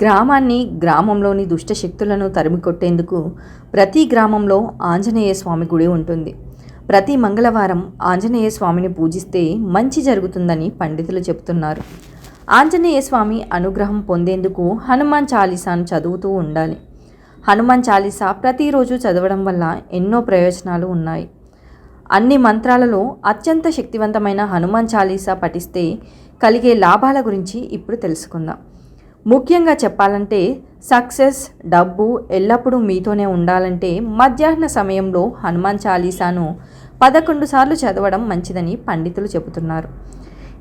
గ్రామాన్ని గ్రామంలోని దుష్ట శక్తులను తరిమికొట్టేందుకు ప్రతి గ్రామంలో ఆంజనేయ స్వామి గుడి ఉంటుంది. ప్రతి మంగళవారం ఆంజనేయ స్వామిని పూజిస్తే మంచి జరుగుతుందని పండితులు చెబుతున్నారు. ఆంజనేయ స్వామి అనుగ్రహం పొందేందుకు హనుమాన్ చాలీసాను చదువుతూ ఉండాలి. హనుమాన్ చాలీసా ప్రతిరోజు చదవడం వల్ల ఎన్నో ప్రయోజనాలు ఉన్నాయి. అన్ని మంత్రాలలో అత్యంత శక్తివంతమైన హనుమాన్ చాలీసా పఠిస్తే కలిగే లాభాల గురించి ఇప్పుడు తెలుసుకుందాం. ముఖ్యంగా చెప్పాలంటే సక్సెస్ డబ్బు ఎల్లప్పుడూ మీతోనే ఉండాలంటే మధ్యాహ్న సమయంలో హనుమాన్ చాలీసాను పదకొండు సార్లు చదవడం మంచిదని పండితులు చెబుతున్నారు.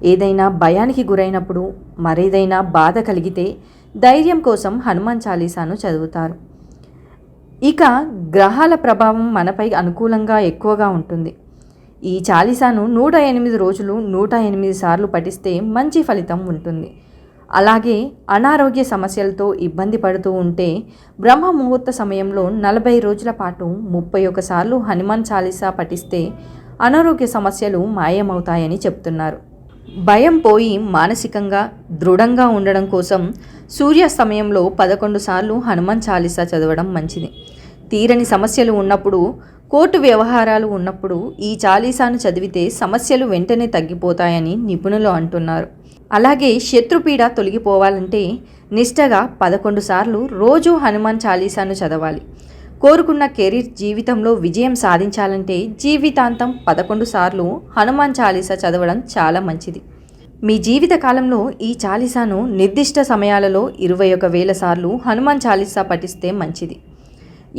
ఏదైనా భయానికి గురైనప్పుడు మరేదైనా బాధ కలిగితే ధైర్యం కోసం హనుమాన్ చాలీసాను చదువుతారు. ఇక గ్రహాల ప్రభావం మనపై అనుకూలంగా ఎక్కువగా ఉంటుంది. ఈ చాలీసాను నూట ఎనిమిది రోజులు నూట ఎనిమిది సార్లు పఠిస్తే మంచి ఫలితం ఉంటుంది. అలాగే అనారోగ్య సమస్యలతో ఇబ్బంది పడుతూ ఉంటే బ్రహ్మ ముహూర్త సమయంలో నలభై రోజుల పాటు ముప్పై ఒకసార్లు హనుమాన్ చాలీసా పఠిస్తే అనారోగ్య సమస్యలు మాయమవుతాయని చెప్తున్నారు. భయం పోయి మానసికంగా దృఢంగా ఉండడం కోసం సూర్యాస్తమయంలో పదకొండు సార్లు హనుమాన్ చాలీసా చదవడం మంచిది. తీరని సమస్యలు ఉన్నప్పుడు కోర్టు వ్యవహారాలు ఉన్నప్పుడు ఈ చాలీసాను చదివితే సమస్యలు వెంటనే తగ్గిపోతాయని నిపుణులు అంటున్నారు. అలాగే శత్రుపీడ తొలగిపోవాలంటే నిష్టగా పదకొండు సార్లు రోజు హనుమాన్ చాలీసాను చదవాలి. కోరుకున్న కెరీర్ జీవితంలో విజయం సాధించాలంటే జీవితాంతం పదకొండు సార్లు హనుమాన్ చాలీసా చదవడం చాలా మంచిది. మీ జీవిత కాలంలో ఈ చాలీసాను నిర్దిష్ట సమయాలలో ఇరవై ఒక వేల సార్లు హనుమాన్ చాలీసా పఠిస్తే మంచిది.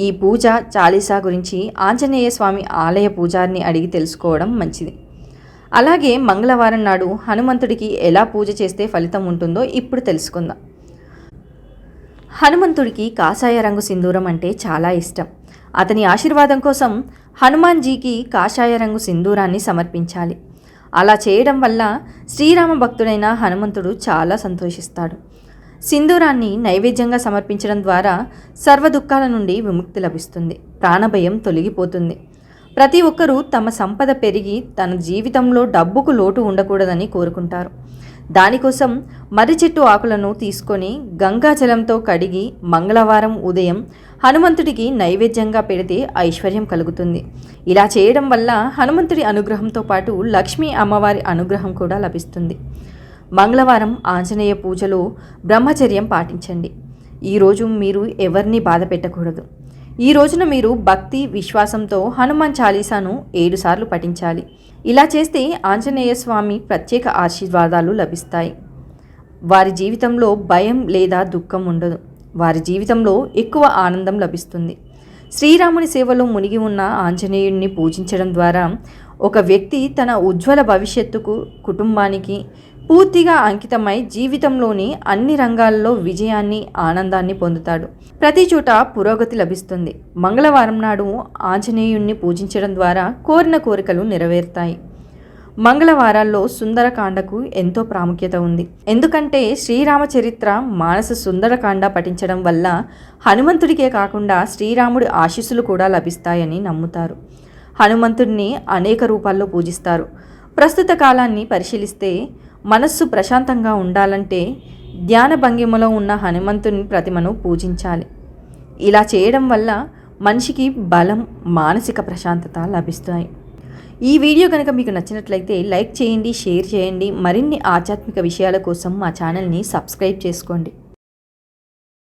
ఈ పూజ చాలీసా గురించి ఆంజనేయ స్వామి ఆలయ పూజారిని అడిగి తెలుసుకోవడం మంచిది. అలాగే మంగళవారం నాడు హనుమంతుడికి ఎలా పూజ చేస్తే ఫలితం ఉంటుందో ఇప్పుడు తెలుసుకుందాం. హనుమంతుడికి కాషాయ రంగు సింధూరం అంటే చాలా ఇష్టం. అతని ఆశీర్వాదం కోసం హనుమాన్జీకి కాషాయ రంగు సింధూరాన్ని సమర్పించాలి. అలా చేయడం వల్ల శ్రీరామ భక్తుడైన హనుమంతుడు చాలా సంతోషిస్తాడు. సింధూరాన్ని నైవేద్యంగా సమర్పించడం ద్వారా సర్వ దుఃఖాల నుండి విముక్తి లభిస్తుంది. ప్రాణభయం తొలగిపోతుంది. ప్రతి ఒక్కరూ తమ సంపద పెరిగి తన జీవితంలో డబ్బుకు లోటు ఉండకూడదని కోరుకుంటారు. దానికోసం మర్రి చెట్టు ఆకులను తీసుకొని గంగాజలంతో కడిగి మంగళవారం ఉదయం హనుమంతుడికి నైవేద్యంగా పెడితే ఐశ్వర్యం కలుగుతుంది. ఇలా చేయడం వల్ల హనుమంతుడి అనుగ్రహంతో పాటు లక్ష్మీ అమ్మవారి అనుగ్రహం కూడా లభిస్తుంది. మంగళవారం ఆంజనేయ పూజలో బ్రహ్మచర్యం పాటించండి. ఈరోజు మీరు ఎవరిని బాధ పెట్టకూడదు. ఈ రోజున మీరు భక్తి విశ్వాసంతో హనుమాన్ చాలీసాను ఏడుసార్లు పఠించాలి. ఇలా చేస్తే ఆంజనేయ స్వామి ప్రత్యేక ఆశీర్వాదాలు లభిస్తాయి. వారి జీవితంలో భయం లేదా దుఃఖం ఉండదు. వారి జీవితంలో ఎక్కువ ఆనందం లభిస్తుంది. శ్రీరాముని సేవలో మునిగి ఉన్న ఆంజనేయుడిని పూజించడం ద్వారా ఒక వ్యక్తి తన ఉజ్వల భవిష్యత్తుకు కుటుంబానికి పూర్తిగా అంకితమై జీవితంలోని అన్ని రంగాల్లో విజయాన్ని ఆనందాన్ని పొందుతాడు. ప్రతి చోట పురోగతి లభిస్తుంది. మంగళవారం నాడు ఆంజనేయుణ్ణి పూజించడం ద్వారా కోరిన కోరికలు నెరవేరుతాయి. మంగళవారాల్లో సుందరకాండకు ఎంతో ప్రాముఖ్యత ఉంది. ఎందుకంటే శ్రీరామ చరిత్ర మానస సుందరకాండ పఠించడం వల్ల హనుమంతుడికే కాకుండా శ్రీరాముడి ఆశీస్సులు కూడా లభిస్తాయని నమ్ముతారు. హనుమంతుడిని అనేక రూపాల్లో పూజిస్తారు. ప్రస్తుత కాలాన్ని పరిశీలిస్తే మనస్సు ప్రశాంతంగా ఉండాలంటే ధ్యాన భంగిమలో ఉన్న హనుమంతుని ప్రతిమను పూజించాలి. ఇలా చేయడం వల్ల మనిషికి బలం మానసిక ప్రశాంతత లభిస్తాయి. ఈ వీడియో కనుక మీకు నచ్చినట్లయితే లైక్ చేయండి షేర్ చేయండి. మరిన్ని ఆధ్యాత్మిక విషయాల కోసం మా ఛానల్ని సబ్స్క్రైబ్ చేసుకోండి.